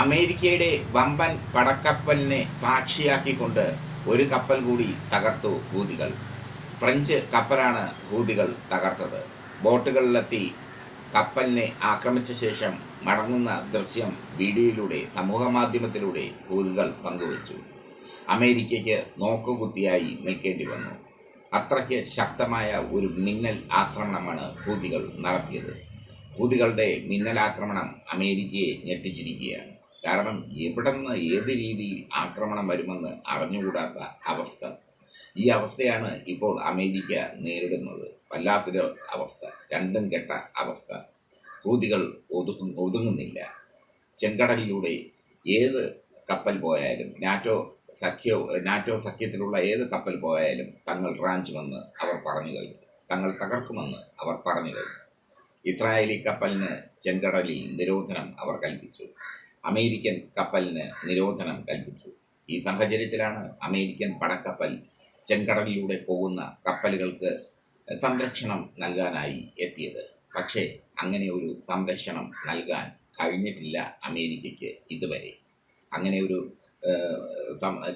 അമേരിക്കയുടെ വമ്പൻ പടക്കപ്പലിനെ സാക്ഷിയാക്കിക്കൊണ്ട് ഒരു കപ്പൽ കൂടി തകർത്തു ഹൂതികൾ. ഫ്രഞ്ച് കപ്പലാണ് ഹൂതികൾ തകർത്തത്. ബോട്ടുകളിലെത്തി കപ്പലിനെ ആക്രമിച്ച ശേഷം മടങ്ങുന്ന ദൃശ്യം വീഡിയോയിലൂടെ സമൂഹമാധ്യമത്തിലൂടെ ഹൂതികൾ പങ്കുവച്ചു. അമേരിക്കയ്ക്ക് നോക്കുകുത്തിയായി നിൽക്കേണ്ടി വന്നു. അത്രയ്ക്ക് ശക്തമായ ഒരു മിന്നൽ ആക്രമണമാണ് ഹൂതികൾ നടത്തിയത്. ഹൂതികളുടെ മിന്നലാക്രമണം അമേരിക്കയെ ഞെട്ടിച്ചിരിക്കുകയാണ്. കാരണം എവിടെ നിന്ന് ഏത് രീതിയിൽ ആക്രമണം വരുമെന്ന് അറിഞ്ഞുകൂടാത്ത അവസ്ഥ. ഈ അവസ്ഥയാണ് ഇപ്പോൾ അമേരിക്ക നേരിടുന്നത്. വല്ലാത്തൊരു അവസ്ഥ. രണ്ടും കെട്ട അവസ്ഥ. ഹൂതികൾ ഒതുക്കും ഒതുങ്ങുന്നില്ല. ചെങ്കടലിലൂടെ ഏത് കപ്പൽ പോയാലും നാറ്റോ സഖ്യോ നാറ്റോ സഖ്യത്തിലുള്ള ഏത് കപ്പൽ പോയാലും തങ്ങൾ റാഞ്ചുമെന്ന് അവർ പറഞ്ഞു കഴിഞ്ഞു. തങ്ങൾ തകർക്കുമെന്ന് അവർ പറഞ്ഞു കഴിഞ്ഞു. ഇസ്രായേലി കപ്പലിന് ചെങ്കടലിൽ നിരോധനം അവർ കൽപ്പിച്ചു. അമേരിക്കൻ കപ്പലിന് നിരോധനം കൽപ്പിച്ചു. ഈ സാഹചര്യത്തിലാണ് അമേരിക്കൻ പടക്കപ്പൽ ചെങ്കടലിലൂടെ പോകുന്ന കപ്പലുകൾക്ക് സംരക്ഷണം നൽകാനായി എത്തിയത്. പക്ഷേ അങ്ങനെ ഒരു സംരക്ഷണം നൽകാൻ കഴിഞ്ഞിട്ടില്ല അമേരിക്കയ്ക്ക് ഇതുവരെ. അങ്ങനെ ഒരു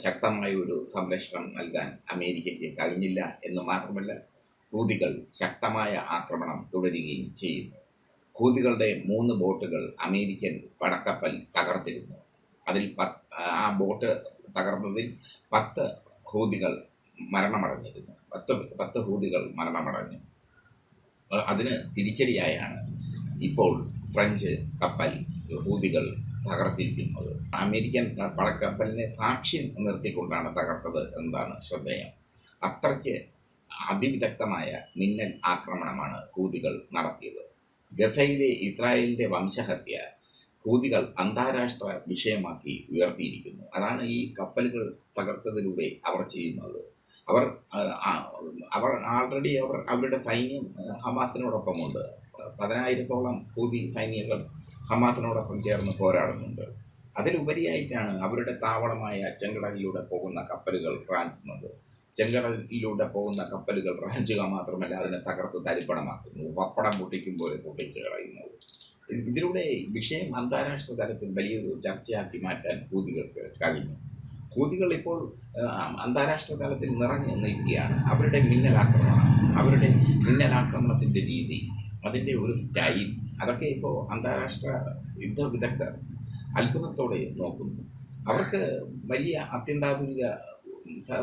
ശക്തമായ ഒരു സംരക്ഷണം നൽകാൻ അമേരിക്കയ്ക്ക് കഴിഞ്ഞില്ല എന്ന് മാത്രമല്ല ഹൂതികൾ ശക്തമായ ആക്രമണം തുടരുകയും ചെയ്യുന്നു. ഹൂതികളുടെ മൂന്ന് ബോട്ടുകൾ അമേരിക്കൻ പടക്കപ്പൽ തകർത്തിരുന്നു. അതിൽ പത്ത് ആ ബോട്ട് തകർന്നതിൽ പത്ത് ഹൂതികൾ മരണമടഞ്ഞിരുന്നു. പത്ത് പത്ത് ഹൂതികൾ മരണമടഞ്ഞു. അതിന് തിരിച്ചടിയായാണ് ഇപ്പോൾ ഫ്രഞ്ച് കപ്പൽ ഹൂതികൾ തകർത്തിരിക്കുന്നത്. അമേരിക്കൻ പടക്കപ്പലിനെ സാക്ഷ്യം നിർത്തിക്കൊണ്ടാണ് തകർത്തത് എന്നതാണ് ശ്രദ്ധേയം. അത്രയ്ക്ക് അതിവിദഗ്ധമായ മിന്നൽ ആക്രമണമാണ് ഹൂതികൾ നടത്തിയത്. ഗസയിലെ ഇസ്രായേലിന്റെ വംശഹത്യ ഹൂതികൾ അന്താരാഷ്ട്ര വിഷയമാക്കി ഉയർത്തിയിരിക്കുന്നു. അതാണ് ഈ കപ്പലുകൾ തകർത്തതിലൂടെ അവർ ചെയ്യുന്നത്. അവർ അവർ ആൾറെഡി അവർ അവരുടെ സൈന്യം ഹമാസിനോടൊപ്പമുണ്ട്. പതിനായിരത്തോളം ഹൂതി സൈനികർ ഹമാസിനോടൊപ്പം ചേർന്ന് പോരാടുന്നുണ്ട്. അതിലുപരിയായിട്ടാണ് അവരുടെ താവളമായ ചെങ്കടലിലൂടെ പോകുന്ന കപ്പലുകൾ റാഞ്ചുന്നത്. ചെങ്കടലിലൂടെ പോകുന്ന കപ്പലുകൾ റാഞ്ചുക മാത്രമല്ല അതിനെ തകർത്ത് തരിപ്പണമാക്കുന്നു. പപ്പടം പോലെ പൊട്ടിച്ച് കളയുന്നു. ഇതിലൂടെ വിഷയം അന്താരാഷ്ട്ര തലത്തിൽ വലിയൊരു ചർച്ചയാക്കി മാറ്റാൻ ഹൂതികൾക്ക് കഴിഞ്ഞു. ഹൂതികൾ ഇപ്പോൾ അന്താരാഷ്ട്ര തലത്തിൽ നിറഞ്ഞു നിൽക്കുകയാണ്. അവരുടെ മിന്നലാക്രമണം അവരുടെ മിന്നലാക്രമണത്തിന്റെ രീതി അതിന്റെ ഒരു സ്റ്റൈൽ അതൊക്കെ ഇപ്പോൾ അന്താരാഷ്ട്ര യുദ്ധ വിദഗ്ധർ അത്ഭുതത്തോടെ നോക്കുന്നു. അവർക്ക് വലിയ അത്യന്താധുനിക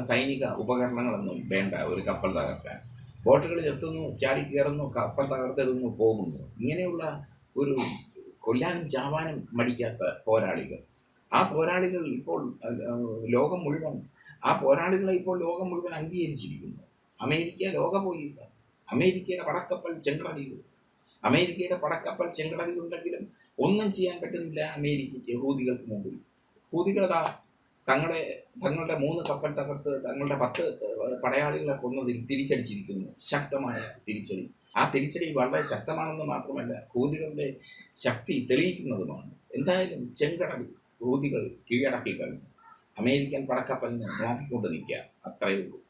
സൈനിക ഉപകരണങ്ങളൊന്നും വേണ്ട ഒരു കപ്പൽ തകർക്കാൻ. ബോട്ടുകളിൽ എത്തുന്നു ചാടി കയറുന്നു കപ്പൽ തകർത്തെടുന്നു പോകുന്നു. ഇങ്ങനെയുള്ള ഒരു കൊല്ലാനും ചാവാനും മടിക്കാത്ത പോരാളികൾ. ആ പോരാളികൾ ഇപ്പോൾ ലോകം മുഴുവൻ ആ പോരാളികളെ ഇപ്പോൾ ലോകം മുഴുവൻ അംഗീകരിച്ചിരിക്കുന്നു. അമേരിക്ക ലോക പോലീസ്. അമേരിക്കയുടെ പടക്കപ്പൽ ചെങ്കടലിൽ അമേരിക്കയുടെ പടക്കപ്പൽ ചെങ്കടലിലുണ്ടെങ്കിലും ഒന്നും ചെയ്യാൻ പറ്റുന്നില്ല അമേരിക്കയ്ക്ക് ഹൂതികൾക്ക് മുമ്പിൽ. ഹൂതികളതാ തങ്ങളെ തങ്ങളുടെ മൂന്ന് കപ്പൽ തകർത്ത് തങ്ങളുടെ പത്ത് പടയാളികളെ കൊന്നതിൽ തിരിച്ചടിച്ചിരിക്കുന്നു. ശക്തമായ തിരിച്ചടി. ആ തിരിച്ചടി വളരെ ശക്തമാണെന്ന് മാത്രമല്ല ഹൂതികളുടെ ശക്തി തെളിയിക്കുന്നതുമാണ്. എന്തായാലും ചെങ്കടൽ ഹൂതികൾ കീഴടക്കി കഴിഞ്ഞു. അമേരിക്കൻ പടക്കപ്പലിന് നോക്കിക്കൊണ്ട് നിൽക്കുക. അത്രയേ ഉള്ളൂ.